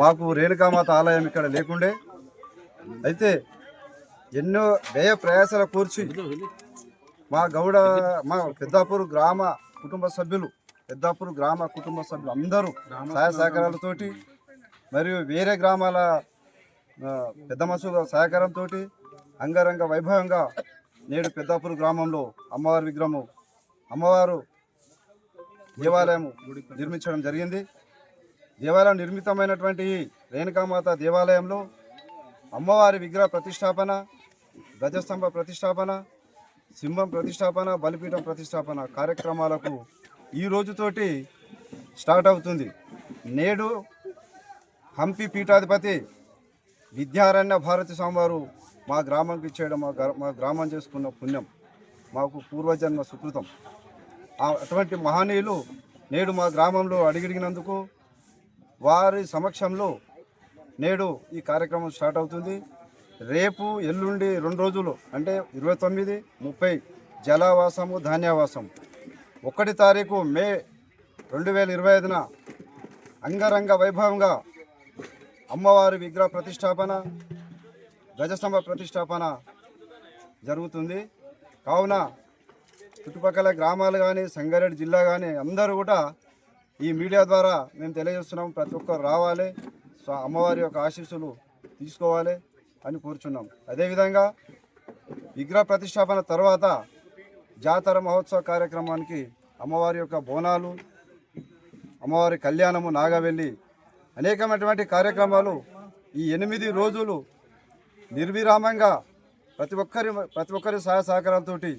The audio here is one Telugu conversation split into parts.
మాకు రేణుకామాత ఆలయం ఇక్కడ లేకుండే. అయితే ఎన్నో వ్యయ ప్రయాసాల కూర్చి మా గౌడ మా పెద్దాపూర్ గ్రామ కుటుంబ సభ్యులు పెద్దాపూర్ గ్రామ కుటుంబ సభ్యులు అందరూ సహాయ సహకారాలతోటి మరియు వేరే గ్రామాల పెద్ద మనుషుల సహకారంతో అంగరంగ వైభవంగా నేడు పెద్దాపూర్ గ్రామంలో అమ్మవారి విగ్రహము అమ్మవారు దేవాలయము నిర్మించడం జరిగింది. దేవాలయం నిర్మితమైనటువంటి రేణుకామాత దేవాలయంలో అమ్మవారి విగ్రహ ప్రతిష్టాపన గజస్తంభ ప్రతిష్టాపన సింహం ప్రతిష్టాపన బలిపీఠం ప్రతిష్టాపన కార్యక్రమాలకు ఈ రోజుతోటి స్టార్ట్ అవుతుంది. నేడు హంపి పీఠాధిపతి విద్యారణ్య భారతి స్వామివారు మా గ్రామంకి ఇచ్చేయడం మా మా గ్రామం చేసుకున్న పుణ్యం మాకు పూర్వజన్మ సుకృతం. అటువంటి మహనీయులు నేడు మా గ్రామంలో అడిగిడిగినందుకు వారి సమక్షంలో నేడు ఈ కార్యక్రమం స్టార్ట్ అవుతుంది. రేపు ఎల్లుండి రెండు రోజులు అంటే ఇరవై తొమ్మిది ముప్పై జలావాసము ధాన్యావాసం. ఒకటి తారీఖు మే రెండు వేల ఇరవై ఐదున అంగరంగ వైభవంగా అమ్మవారి విగ్రహ ప్రతిష్టాపన గజస్తంభ ప్రతిష్టాపన జరుగుతుంది. కావున చుట్టుపక్కల గ్రామాలు కానీ సంగారెడ్డి జిల్లా కానీ అందరూ కూడా ఈ మీడియా ద్వారా మేము తెలియజేస్తున్నాం ప్రతి ఒక్కరు రావాలి సో అమ్మవారి యొక్క ఆశీస్సులు తీసుకోవాలి అని కోరుచున్నాం. అదేవిధంగా విగ్రహ ప్రతిష్టాపన తర్వాత జాతర మహోత్సవ కార్యక్రమానికి అమ్మవారి యొక్క బోనాలు అమ్మవారి కళ్యాణము నాగవెల్లి అనేకమైనటువంటి కార్యక్రమాలు ఈ ఎనిమిది రోజులు నిర్విరామంగా ప్రతి ఒక్కరి ప్రతి ఒక్కరి సహాయ సహకారాలతోటి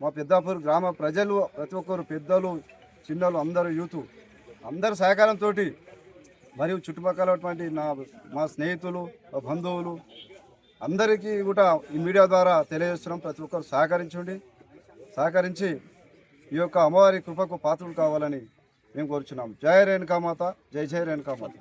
మా పెద్దాపూర్ గ్రామ ప్రజలు ప్రతి ఒక్కరు పెద్దలు చిన్నలు అందరూ యూత్ అందరు సహకారంతో మరియు చుట్టుపక్కలటువంటి నా మా స్నేహితులు మా బంధువులు అందరికీ కూడా ఈ మీడియా ద్వారా తెలియజేస్తున్నాం. ప్రతి ఒక్కరు సహకరించండి. సహకరించి ఈ యొక్క అమ్మవారి కృపకు పాత్రలు కావాలని మేము కోరుచున్నాం. జయ రేణుకామాత జై జయ రేణుకామాత